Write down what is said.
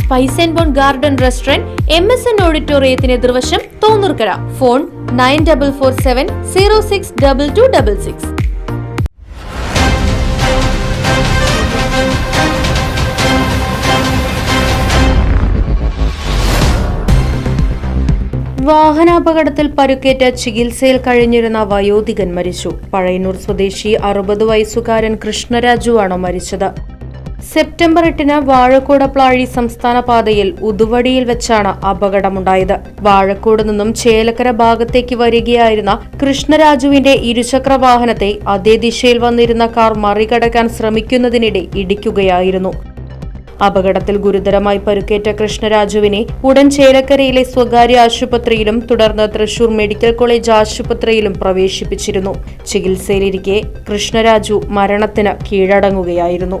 Spice and bone garden restaurant M S N ഓഡിറ്റോറിയത്തിന് എതിർവശം Thonnurkara. Phone nine double four seven zero six double two double six. വാഹനാപകടത്തിൽ പരുക്കേറ്റ ചികിത്സയിൽ കഴിഞ്ഞിരുന്ന വയോധികൻ മരിച്ചു. പഴയന്നൂർ സ്വദേശി അറുപത് വയസ്സുകാരൻ കൃഷ്ണരാജുവാണ് മരിച്ചത്. സെപ്റ്റംബർ എട്ടിന് വാഴക്കോട് പ്ലാഴി സംസ്ഥാന പാതയിൽ ഉതുവടിയിൽ വെച്ചാണ് അപകടമുണ്ടായത്. വാഴക്കോട് നിന്നും ചേലക്കര ഭാഗത്തേക്ക് വരികയായിരുന്ന കൃഷ്ണരാജുവിന്റെ ഇരുചക്ര വാഹനത്തെ അതേ ദിശയിൽ വന്നിരുന്ന കാർ മറികടക്കാൻ ശ്രമിക്കുന്നതിനിടെ ഇടിക്കുകയായിരുന്നു. അപകടത്തിൽ ഗുരുതരമായി പരുക്കേറ്റ കൃഷ്ണരാജുവിനെ ഉടൻ ചേലക്കരയിലെ സ്വകാര്യ ആശുപത്രിയിലും തുടർന്ന് തൃശൂർ മെഡിക്കൽ കോളേജ് ആശുപത്രിയിലും പ്രവേശിപ്പിച്ചിരുന്നു. ചികിത്സയിലിരിക്കെ കൃഷ്ണരാജു മരണത്തിന് കീഴടങ്ങുകയായിരുന്നു.